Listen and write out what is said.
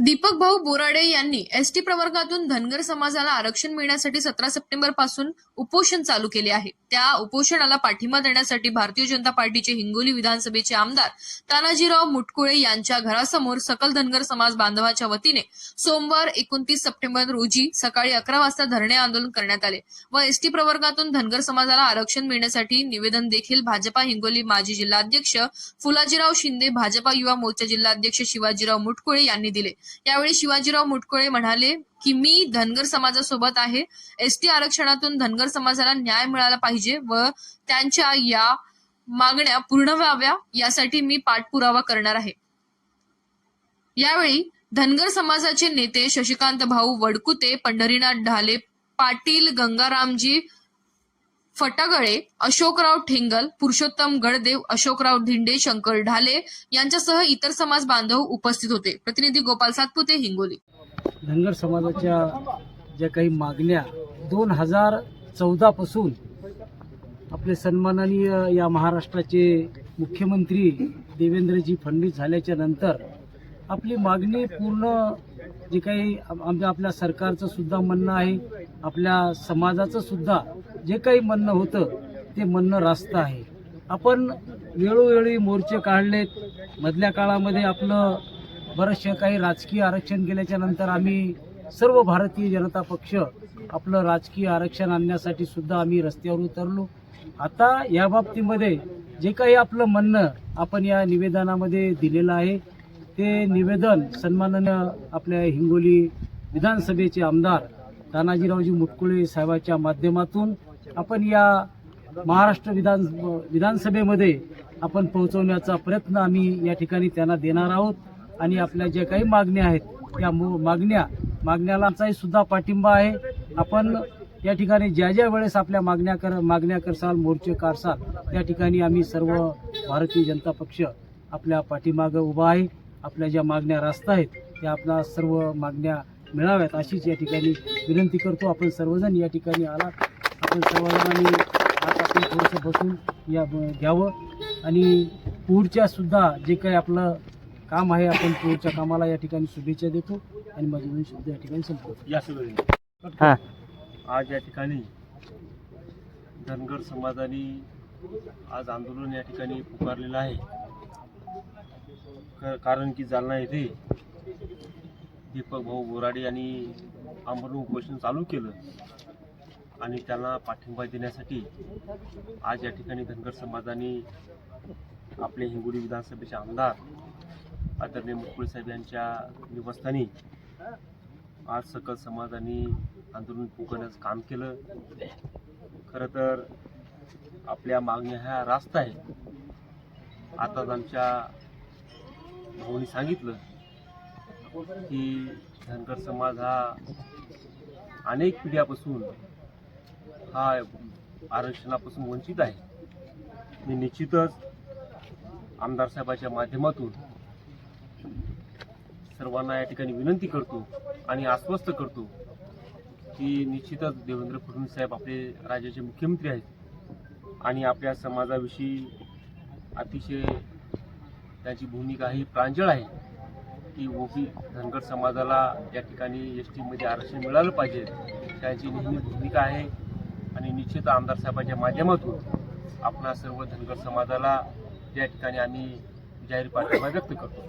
दीपक भाऊ बोराडे यांनी एसटी प्रवर्गातून धनगर समाजाला आरक्षण मिळण्यासाठी सतरा सप्टेंबरपासून उपोषण चालू केले आहे. त्या उपोषणाला पाठिंबा देण्यासाठी भारतीय जनता पार्टीचे हिंगोली विधानसभेचे आमदार तानाजीराव मुटकुळे यांच्या घरासमोर सकल धनगर समाज बांधवाच्या वतीने सोमवार एकोणतीस सप्टेंबर रोजी सकाळी अकरा वाजता धरणे आंदोलन करण्यात आले व एसटी प्रवर्गातून धनगर समाजाला आरक्षण मिळण्यासाठी निवेदन देखील भाजपा हिंगोली माजी जिल्हाध्यक्ष फुलाजीराव शिंदे भाजपा युवा मोर्चा जिल्हाध्यक्ष शिवाजीराव मुटकुळे यांनी दिले. यावेळी शिवाजीराव मुटकुळे म्हणाले की मी धनगर समाजासोबत आहे. एसटी आरक्षणातून धनगर समाजाला न्याय मिळाला पाहिजे व त्यांच्या या मागण्या पूर्ण व्हाव्या यासाठी मी पाठपुरावा करणार आहे. यावेळी धनगर समाजाचे नेते शशिकांत भाऊ वडकुते पंढरीनाथ ढाले पाटील गंगारामजी फटागळे अशोकराव ठेंगल पुरुषोत्तम गडदेव अशोकराव धिंडे शंकर ढाले यांच्यासह इतर समाज बांधव उपस्थित होते. प्रतिनिधी गोपाल सातपुते हिंगोली. धनगर समाजाच्या ज्या काही मागण्या दोन हजार चौदापासून आपले सन्माननीय या महाराष्ट्राचे मुख्यमंत्री देवेंद्रजी फडणवीस झाल्याच्यानंतर आपली मागणी पूर्ण जे काही आमच्या आपल्या सरकारचं सुद्धा म्हणणं आहे आपल्या समाजाचं सुद्धा जे काही म्हणणं होतं ते म्हणणं रास्त आहे. आपण वेळोवेळी मोर्चे काढलेत. मधल्या काळामध्ये आपलं बरंचशे काही राजकीय आरक्षण केल्याच्यानंतर आम्ही सर्व भारतीय जनता पक्ष आपलं राजकीय आरक्षण आणण्यासाठी सुद्धा आम्ही रस्त्यावर उतरलो. आता या बाबतीमध्ये जे काही आपलं म्हणणं आपण या निवेदनामध्ये दिलेलं आहे ते निवेदन सन्माननीय आपल्या हिंगोली विधानसभेचे आमदार तानाजीरावजी मुटकुळे साहेबाच्या माध्यमातून आपण या महाराष्ट्र विधान विधानसभेमध्ये आपण पोहोचवण्याचा प्रयत्न आम्ही या ठिकाणी त्यांना देणार आहोत. आणि आपल्या ज्या काही मागण्या आहेत त्या मागण्या मागण्यालाचाही सुद्धा पाठिंबा आहे. आपण या ठिकाणी ज्या ज्या वेळेस आपल्या मागण्या कर मागण्या करसाल मोर्चे करसाल त्या ठिकाणी आम्ही सर्व भारतीय जनता पक्ष आपल्या पाठीमागं उभा आहे. आपल्या ज्या मागण्या रास्त आहेत त्या आपल्या सर्व मागण्या मिळाव्यात अशीच या ठिकाणी विनंती करतो. आपण सर्वजण या ठिकाणी आलात. आपण सर्वजणांनी आता आपण थोडंसं बसून या घ्यावं. आणि पुढच्या सुद्धा जे काही आपलं काम आहे आपण पुढच्या कामाला या ठिकाणी शुभेच्छा देतो. आणि माझे दोन शब्द या ठिकाणी संपवतो. या सगळे. हां. आज या ठिकाणी धनगर समाजाने आज आंदोलन या ठिकाणी पुकारलेलं आहे. कारण की जालना येथे दीपक भाऊ बोराडे यांनी आंदोलन उपोषण चालू केलं. आणि त्यांना पाठिंबा देण्यासाठी आज या ठिकाणी धनगर समाजाने आपले हिंगोली विधानसभेचे आमदार आदरणीय मुकुळ साहेब यांच्या निवासस्थानी आज सकल समाजाने आंदोलन पुकारण्याचं काम केलं. खरं तर आपल्या मागण्या ह्या रास्त आहेत. आताच आमच्या भाऊनी सांगितलं की धनगर समाज हा अनेक पिढ्यापासून हा आरक्षणापासून वंचित आहे. मी निश्चितच आमदार साहेबाच्या माध्यमातून सर्वांना या ठिकाणी विनंती करतो आणि आश्वस्त करतो की निश्चितच देवेंद्र फडणवीस साहेब आपले राज्याचे मुख्यमंत्री आहेत आणि आपल्या समाजाविषयी अतिशय त्यांची भूमिका ही प्रांजळ आहे की ओबी धनगर समाजाला या ठिकाणी एस टीमध्ये आरक्षण मिळालं पाहिजे. त्यांची नेहमी भूमिका आहे आणि निश्चित आमदार साहेबांच्या माध्यमातून आपणा सर्व धनगर समाजाला या ठिकाणी आम्ही जाहीर पाठिंबा व्यक्त करतो.